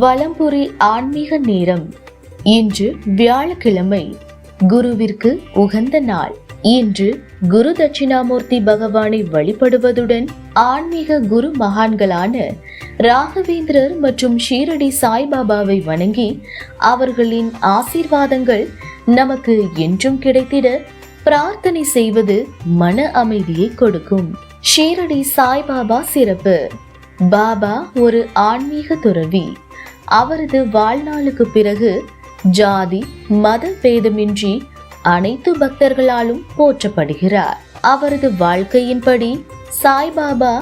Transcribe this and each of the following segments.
வலம்புரி ஆன்மீக நேரம். இன்று வியாழக்கிழமை குருவிற்கு உகந்த நாள். இன்று குரு தட்சிணாமூர்த்தி பகவானை வழிபடுவதுடன் ஆன்மீக குரு மகான்களான ராகவேந்திரர் மற்றும் ஷீரடி சாய்பாபாவை வணங்கி அவர்களின் ஆசீர்வாதங்கள் நமக்கு என்றும் கிடைத்திட பிரார்த்தனை செய்வது மன அமைதியை கொடுக்கும். ஷீரடி சாய்பாபா சிறப்பு. பாபா ஒரு ஆன்மீக துறவி. அவரது வாழ்நாளுக்கு பிறகு ஜாதி மத பேதமின்றி அனைத்து பக்தர்களாலும் போற்றப்படுகிறார். அவரது வாழ்க்கையின்படி சாய்பாபா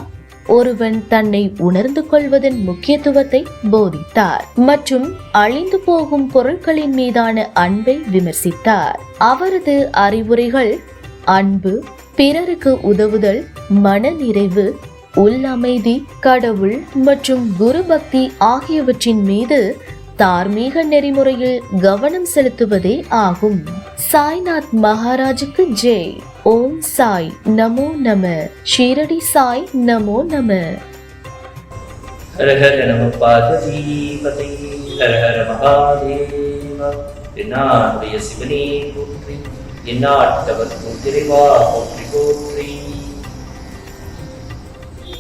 ஒருவன் தன்னை உணர்ந்து கொள்வதன் முக்கியத்துவத்தை போதித்தார் மற்றும் அழிந்து போகும் பொருட்களின் மீதான அன்பை விமர்சித்தார். அவரது அறிவுரைகள் அன்பு பிறருக்கு உதவுதல் மனநிறைவு உள் அமைதி கடவுள் மற்றும் குரு பக்தி ஆகியவற்றின் மீது தார்மீக நெறிமுறையில் கவனம் செலுத்துவதே ஆகும். சாய்நாத் மகாராஜுக்கு ஜெய். ஓம் சாய் நமோ நம. ஷீரடி சாய் நமோ நம. ஹர நம பார்வதீபதை ஹர ஹர மகாதேவ சிவனே போற்றி என்னாட்டவர் திரைவா போற்றி போற்றி.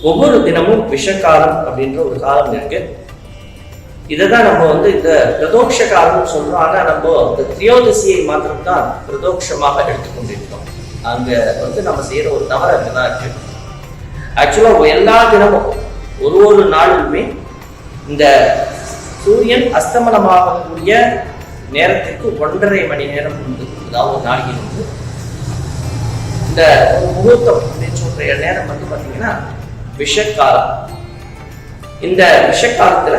ஒவ்வொரு தினமும் விஷக்காலம் அப்படின்ற ஒரு காலம் இருக்கு. இதைதான் நம்ம வந்து இந்த பிரதோஷ காலம்னு சொல்றோம். ஆனா நம்ம இந்த திரியோதசியை மாத்திரம் தான் பிரதோஷமாக எடுத்துக்கொண்டிருக்கோம் அங்க வந்து நம்ம செய்யற ஒரு தவறு அங்கதான் இருக்கு. ஆக்சுவலா எல்லா தினமும் ஒரு ஒரு நாளுமே இந்த சூரியன் அஸ்தமனமாகக்கூடிய நேரத்திற்கு ஒன்றரை மணி நேரம் உண்டு. அதாவது ஒரு நாளைக்கு உண்டு. இந்த முகூர்த்தம் அப்படின்னு சொல்ற நேரம் வந்து பாத்தீங்கன்னா விஷக்காலம். இந்த விஷக்காலத்துல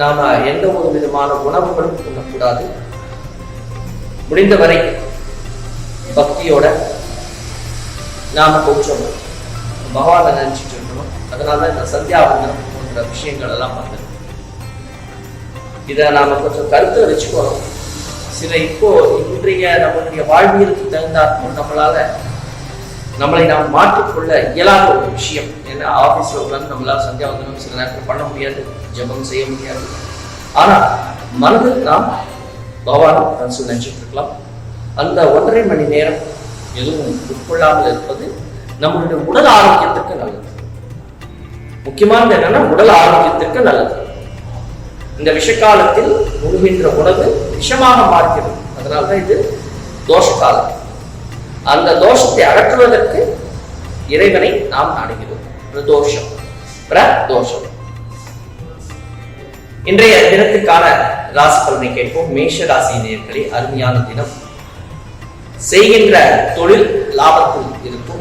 நாம எந்த ஒரு விதமான உணவுகளும் உண்ணக்கூடாது. முடிந்தவரை பக்தியோட நாம கொஞ்சம் பகவானை நினைச்சிட்டு இருக்கணும். அதனால இந்த சந்தியாவந்தனம் போன்ற விஷயங்கள் எல்லாம் வந்தது இதை நாம கொஞ்சம் கருத்து வச்சுக்கணும். சில இப்போ இன்றைய நம்மளுடைய வாழ்வியலுக்கு தகுந்தாற்போல் நம்மளால நம்மளை நாம் மாற்றிக்கொள்ள இயலாத ஒரு விஷயம். ஏன்னா ஆஃபீஸில் உட்காந்து நம்மளால சந்தியாவந்தனம் சில நேரத்தில் பண்ண முடியாது ஜெபம் செய்ய முடியாது. ஆனா மனதில் நாம் பகவான் மனசு நினைச்சிட்டு இருக்கலாம் அந்த ஒன்றரை மணி நேரம் எதுவும் உட்கொள்ளாமல் இருப்பது நம்மளுடைய உடல் ஆரோக்கியத்திற்கு நல்லது. முக்கியமானது என்னன்னா உடல் ஆரோக்கியத்திற்கு நல்லது. இந்த விஷக்காலத்தில் உழுகின்ற உணவு விஷமாக மாறுகிறது அதனால்தான் இது தோஷ காலம். அந்த தோஷத்தை அகற்றுவதற்கு இறைவனை நாம் நாடுகிறோம். பிரதோஷம். பிரதோஷம். இன்றைய தினத்துக்கான ராசி பலனை கேட்போம். மேஷ ராசி நேயர்களே அருமையான தினம். செய்கின்ற தொழில் லாபத்தில் இருக்கும்.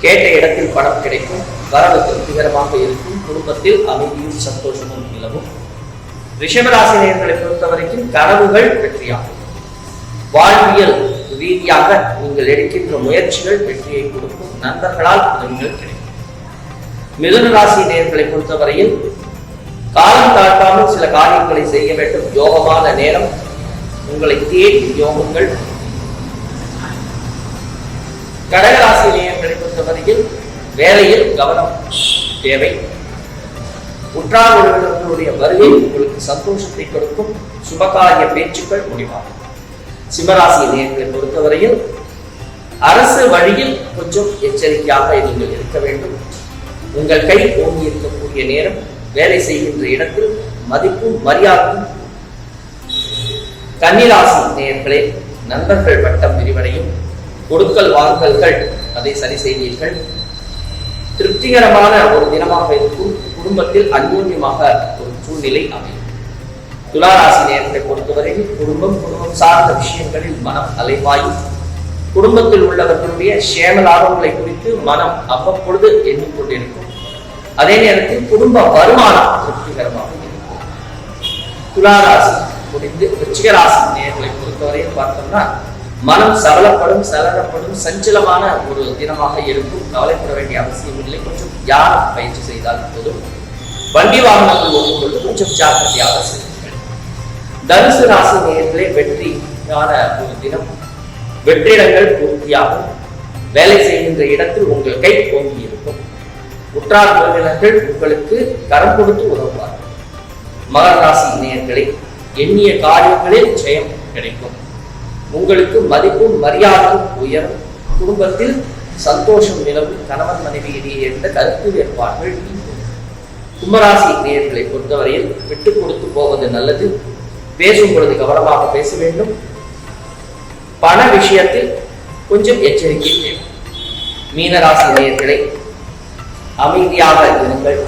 கேட்ட இடத்தில் பணம் கிடைக்கும். வரவு திருப்திகரமாக இருக்கும். குடும்பத்தில் அமைதியும் சந்தோஷமும் நிலவும். ரிஷபராசி நேர்களை பொறுத்தவரைக்கும் கனவுகள் வெற்றியாகும். வாழ்வியல் ரீதியாக நீங்கள் எடுக்கின்ற முயற்சிகள் வெற்றியை கொடுக்கும் நண்பர்களால் உதவிகள் கிடைக்கும். மிதுன ராசி நேயர்களை பொறுத்தவரையில் காலம் தாழ்த்தாமல் சில காரியங்களை செய்ய வேண்டும். யோகமான நேரம் உங்களை தேடி யோகங்கள். கடகராசி நேயர்களை பொறுத்தவரையில் வேலையில் கவனம் தேவை. உற்றார் உறவினர்களுடைய வருகை உங்களுக்கு சந்தோஷத்தை கொடுக்கும். சுபகாரிய பேச்சுக்கள் முடிவாகும். சிம்மராசி நேர்களை பொறுத்தவரையில் அரசு வழியில் கொஞ்சம் எச்சரிக்கையாக நீங்கள் இருக்க வேண்டும். உங்கள் கை ஓங்கி இருக்கக்கூடிய நேரம் வேலை செய்கின்ற இடத்தில் மதிப்பும் மரியாதையும் கன்னிராசி நேர்களே நண்பர்கள் வட்டம் விரிவடையும். கொடுக்கல் வாங்கல்கள் அதை சரி செய்வீர்கள். திருப்திகரமான ஒரு தினமாக இருக்கும். குடும்பத்தில் அந்யோன்யமாக ஒரு சூழ்நிலை அமையும். துளாராசி நேரத்தை பொறுத்தவரையில் குடும்பம் குடும்பம் சார்ந்த விஷயங்களில் மனம் அலைவாயும் குடும்பத்தில் உள்ளவர்களுடைய சேம லாபங்களை குறித்து மனம் அவ்வப்பொழுது எண்ணிக்கொண்டிருக்கும். அதே நேரத்தில் குடும்ப வருமானம் திருப்திகரமாக இருக்கும். துளாராசி முடிந்து விருச்சிகராசி நேர்களை பொறுத்தவரையில் பார்த்தோம்னா மனம் சபலப்படும் சலனப்படும் சஞ்சலமான ஒரு தினமாக இருக்கும். கவலைப்பட வேண்டிய அவசியம் இல்லை. கொஞ்சம் யார் பயிற்சி செய்தால் போதும். வண்டி வாகனங்கள் ஓடும்பொழுது கொஞ்சம் ஜாக்கிரதையாக செய்யும் தனுசு ராசி நேர்களை வெற்றியான ஒரு தினம். வெற்றிடங்கள் பூர்த்தியாகும். வேலை செய்கின்ற இடத்தில் உங்கள் கை ஓங்கி இருக்கும். உற்றார் உறவினர்கள் உங்களுக்கு கரம் கொடுத்து உதவுவார்கள். மகர ராசி நேயர்களை எண்ணிய காரியங்களில் ஜெயம் கிடைக்கும். உங்களுக்கு மதிப்பும் மரியாதையும் உயரும். குடும்பத்தில் சந்தோஷம் நிலவும். கணவன் மனைவி இடையே இருந்த கருத்து வேறுபாடுகள் கும்பராசி நேயர்களை பொறுத்தவரையில் விட்டு கொடுத்து போவது நல்லது. பேசும் பொழுது கவனமாக பேச வேண்டும். பண விஷயத்தில் கொஞ்சம் எச்சரிக்கை தேவை மீனராசி நேயர்களை அமைதியாக இருங்கள்.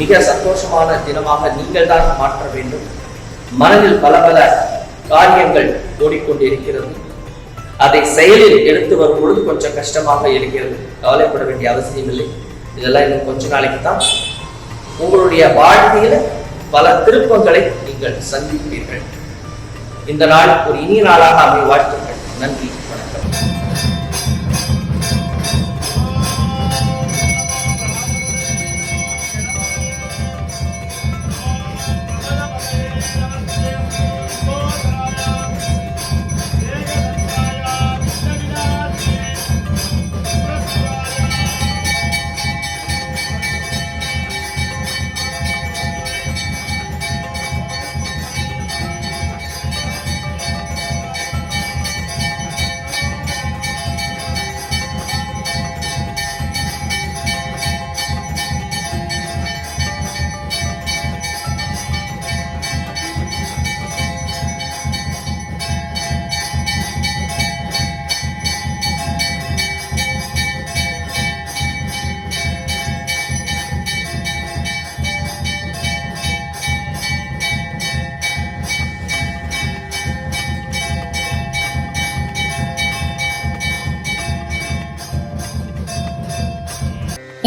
மிக சந்தோஷமான தினமாக நீங்கள் தான் மாற்ற வேண்டும். மனதில் பல பல காரியங்கள் ஓடிக்கொண்டிருக்கிறது. அதை செயலில் எடுத்து வரும் பொழுது கொஞ்சம் கஷ்டமாக இருக்கிறது. கவலைப்பட வேண்டிய அவசியம் இல்லை. இதெல்லாம் இன்னும் கொஞ்ச நாளைக்கு தான் உங்களுடைய வாழ்க்கையில பல திருப்பங்களை நீங்கள் சந்திப்பீர்கள். இந்த நாள் ஒரு இனிய நாளாக அமை வாழ்த்துக்கள். நன்றி.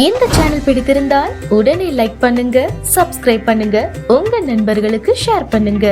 இந்த சேனல் பிடித்திருந்தால் உடனே லைக் பண்ணுங்க சப்ஸ்கிரைப் பண்ணுங்க உங்க நண்பர்களுக்கு ஷேர் பண்ணுங்க.